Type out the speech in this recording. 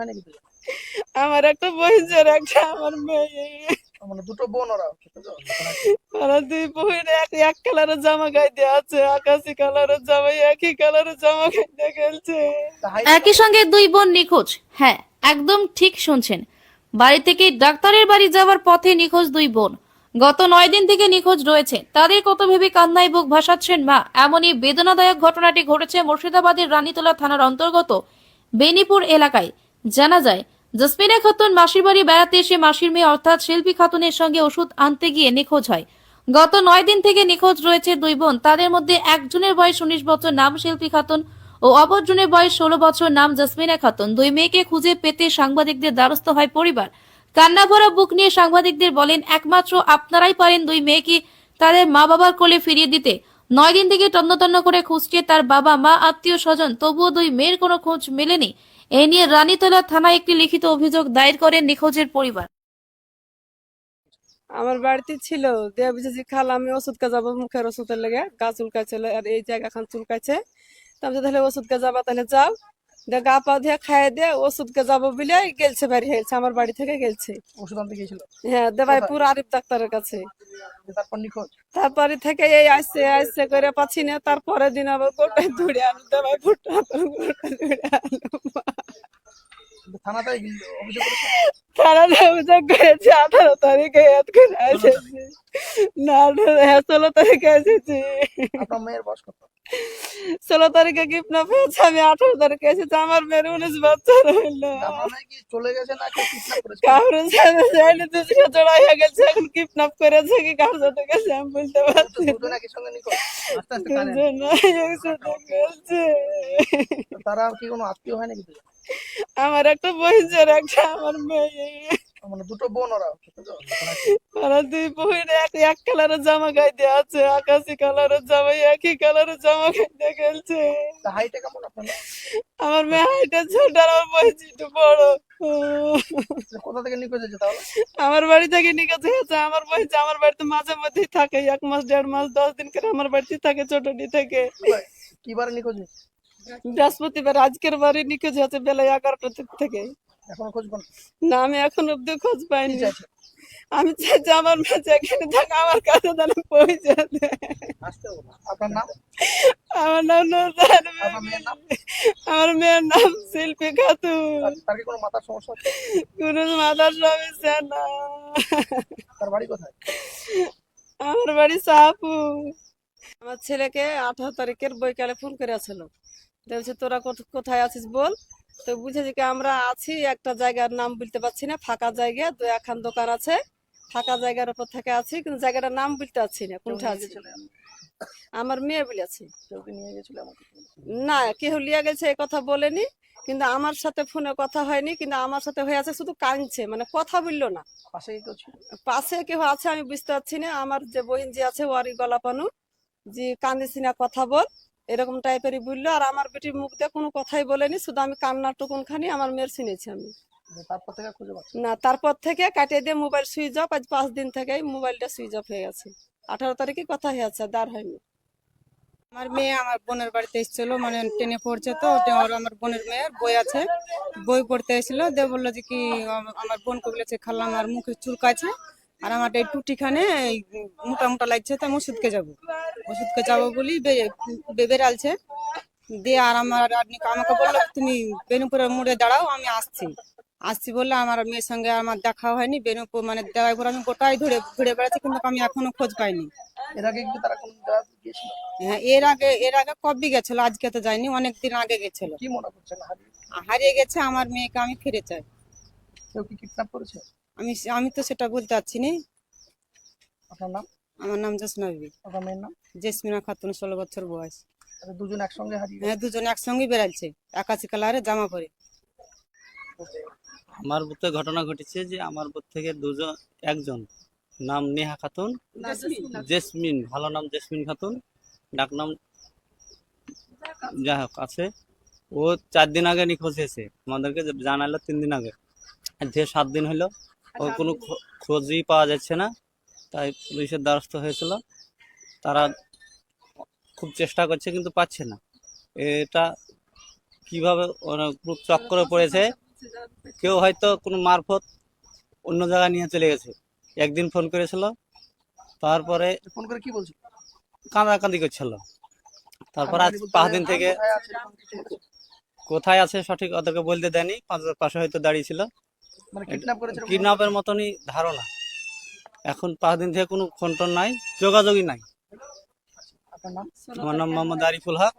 হয় নাকি আমার একটা বহিনের একটা আমার মেয়ে। মানে দুটো বোন ওরা ওরা দুই বোন এক এক কালারের জামা গাইতে আছে আকাশি কালারের জামা একই কালারের জামা গাইতে খেলছে একই সঙ্গে দুই বোন নিখোঁজ। হ্যাঁ একদম ঠিক শুনছেন। বাড়ি থেকে ডাক্তারের বাড়ি যাওয়ার পথে নিখোঁজ দুই বোন। গত নয় দিন থেকে নিখোঁজ রয়েছে। তাদের কত ভেবে কান্নায় বুক ভাসাচ্ছেন মা। এমনই বেদনাদায়ক ঘটনাটি ঘটেছে মুর্শিদাবাদের রানীতলা থানার অন্তর্গত বেনিপুর এলাকায়। জানা যায় জসমিনা খাতুন মাসির বাড়ি বেড়াতে এসে মাসির মেয়ে অর্থাৎ শিল্পী খাতুনের সঙ্গে ওষুধ আনতে গিয়ে নিখোঁজ হয়। গত নয় দিন থেকে নিখোঁজ রয়েছে দুই বোন। তাদের মধ্যে একজনের বয়স উনিশ বছর নাম শিল্পী খাতুন ও অপরজনের বয়স ষোলো বছর নাম জসমিনা খাতুন। দুই মেয়েকে খুঁজে পেতে সাংবাদিকদের দ্বারস্থ হয় পরিবার। কান্না ভরা বুক নিয়ে সাংবাদিকদের বলেন, একমাত্র আপনারাই পারেন দুই মেয়েকে তাদের মা বাবার কোলে ফিরিয়ে দিতে। নয় দিন থেকে তন্ন তন্ন করে খুঁজছে তার বাবা মা আত্মীয় স্বজন তবুও দুই মেয়ের কোনো খোঁজ মেলেনি। এ নিয়ে রানীতলা থানায় একটি লিখিত অভিযোগ দায়ের করেন নিখোঁজের পরিবার। আমার বাড়িতে ছিল, দেয়া বুঝেছি খাল, আমি ওষুধ কাজ যাব মুখের ওষুধের লেগে। গা চুলকাইছিল আর এই জায়গা খান চুলকাইছে তারপরে তাহলে ওষুধ কাজ যাবা, তাহলে যাও। গা পা ধুয়ে খাইয়ে দিয়ে ওষুধ কে যাব বলে গেলছে বাড়ি হয়েছে আমার বাড়ি থেকে গেলছে। ওষুধ আনতে গিয়েছিল? হ্যাঁ দেবাইপুর আরিফ ডাক্তারের কাছে। তারপর নিখোঁজ? তারপরে থেকে এই আসছে আসছে করে পাচ্ছি না তারপরের দিন আবার গোটাই দৌড়ে আনু দেবাইপুর থানাতে অভিযোগ তারা অভিযোগ করেছে আঠারো তারিখে এত করে এসেছি না হ্যাঁ ষোলো তারিখে এসেছি। মেয়ের বয়স কত? ষোলো তারিখে গিফট না পেয়েছে আমি আঠারো তারিখে এসেছি আমার মেয়ের উনিশ বছর হইল। আপনার কি চলে গেছে না কেউ কিডন্যাপ কাউরে সাথে যাইনি দুজনে জোড়া হয়ে গেছে এখন কিডন্যাপ করেছে কি কার সাথে গেছে আমি বলতে পারছি তারা কি কোনো আত্মীয় হয় নাকি? আমার একটা বহিনের একটা আমার মেয়ে। মানে দুটো বোন ওরা ওরা দুই বোন এক এক কালারের জামা গাইতে আছে আকাশি কালারের জামা একই কালারের জামা গাইতে খেলছে। হাইটে কেমন আপনার আমার মেয়ে হাইটা ছোট আর আমার বয়স একটু বড়। যে কোথা থেকে নিখোঁজ হয়েছে তাহলে? আমার বাড়ি থেকে নিকাজ হয়েছে আমার বয়স আমার বাড়িতে মাঝে মধ্যেই থাকে এক মাস দেড় মাস দশ দিন করে আমার বাড়িতে থাকে ছোটটি থেকে। কিবার- কিবারে নিখোঁজ হয়েছে? বৃহস্পতিবার আজকের বাড়ি নিখোঁজ হয়েছে বেলা এগারোটা থেকে। এখনও খোঁজ না আমি এখন অব্দি খোঁজ পাইনি। আমি চাইছি আমার মেয়ে যেখানে থাকে আমার কাছে পৌঁছে আমার নাম নুরজাহান আমার মেয়ের নাম শিল্পী খাতুন। কোনো মাথার সমস্যা না। আমার বাড়ি সাহাপুর। আমার ছেলেকে আঠারো তারিখের বৈকালে ফোন করেছিল। বলছে তোরা কোথ- কোথায় আছিস বল। তো বুঝেছি কি আমরা আছি একটা জায়গার নাম বলতে পারছি না ফাঁকা জায়গা দু একখান দোকান আছে। ফাঁকা জায়গার উপর থেকে আছি কিন্তু জায়গাটার নাম বলতে পারছি না কোনটা আছে? আমার মেয়ে বলেছে? না কেউ লিয়া গেছে এ কথা বলেনি কিন্তু আমার সাথে ফোনে কথা হয়নি কিন্তু আমার সাথে হয়ে আছে শুধু কাঁদছে মানে কথা বলল না। পাশে কেউ পাশে কেউ আছে আমি বুঝতে পারছি না আমার যে বহিন যে আছে ওয়ারি গলাপানু যে কান্দিস না কথা বল। এরকম টাইপেরই বলল আর আমার বেটির মুখ দিয়ে কোনো কথাই বলেনি শুধু আমি কান্নার টুকুন খানি আমার মেয়ের শুনেছি আমি। তারপর থেকে না তারপর থেকে কাটিয়ে দিয়ে মোবাইল সুইচ অফ আজ পাঁচ দিন থেকেই মোবাইলটা সুইচ অফ হয়ে গেছে। আঠারো তারিখে কথা হয়েছে দাঁড় হয়নি। আমার মেয়ে আমার বোনের বাড়িতে এসেছিল মানে টেনে পড়ছে তো ওর আমার বোনের মেয়ের বই আছে। বই পড়তে এসেছিল দিয়ে বলল যে কি আমার বোনকে বলেছে খাল্লা আমার মুখে চুলকাছে আর আমার এই টুটিখানে মোটা মোটা লাগছে তাই ওষুধকে যাব। ওষুধকে যাব বলি বেড়ালছে দিয়ে আর আমার আমাকে বলল তুমি বেনুপুরের মোড়ে দাঁড়াও আমি আসছি। আসছি বললে আমার মেয়ের সঙ্গে আমার দেখা হয়নি বেনুপুর মানে দেওয়ার পর আমি গোটাই ধরে ঘুরে বেড়াচ্ছি কিন্তু আমি এখনও খোঁজ পাইনি। এর আগে তারা কোনো হ্যাঁ এর আগে এর আগে কবে গেছিল? আজকে তো যায়নি অনেক দিন আগে গেছিল। কি মনে করছেন? হারিয়ে হারিয়ে গেছে আমার মেয়েকে আমি ফিরে চাই। কেউ কি কিডন্যাপ করেছে? আমি আমি তো সেটা বলতে পারছি না। আপনার নাম? আমার নাম জোসনা বিবি। আপনার মেয়ের নাম? জেসমিনা খাতুন ষোলো বছর বয়স। আচ্ছা, দুজন একসঙ্গে হারিয়ে হ্যাঁ দুজন একসঙ্গে বেড়াচ্ছে। একাশি কালারে জামা পরে। আমার বুথে ঘটনা ঘটেছে যে আমার বুথ থেকে দুজন একজন নাম নেহা খাতুন জেসমিন। ভালো নাম জেসমিন খাতুন ডাক নাম যাই হোক আছে। ও চার দিন আগে নিখোঁজ হয়েছে। আমাদেরকে জানালো তিন দিন আগে। যে সাত দিন হলো ও কোনো খোঁজই পাওয়া যাচ্ছে না। তাই পুলিশের দ্বারস্থ হয়েছিল। তারা খুব চেষ্টা করছে কিন্তু পাচ্ছে না। এটা কীভাবে চক্করে পড়েছে কেউ হয়তো কোনো মারফত অন্য জায়গায় নিয়ে চলে গেছে। একদিন ফোন করেছিল তারপরে ফোন করে কি বলছিল? কাঁদাকাঁদি করছিল। তারপর আজ পাঁচ দিন থেকে কোথায় আছে সঠিক ওদেরকে বলতে দেয়নি পাঁচ পাশে হয়তো দাঁড়িয়ে ছিল। মানে কিডন্যাপ কিডন্যাপের মতনই ধারণা। এখন পাঁচ দিন থেকে কোনো ফোন টোন নাই যোগাযোগই নাই। আমার নাম মোহাম্মদ আরিফুল হক।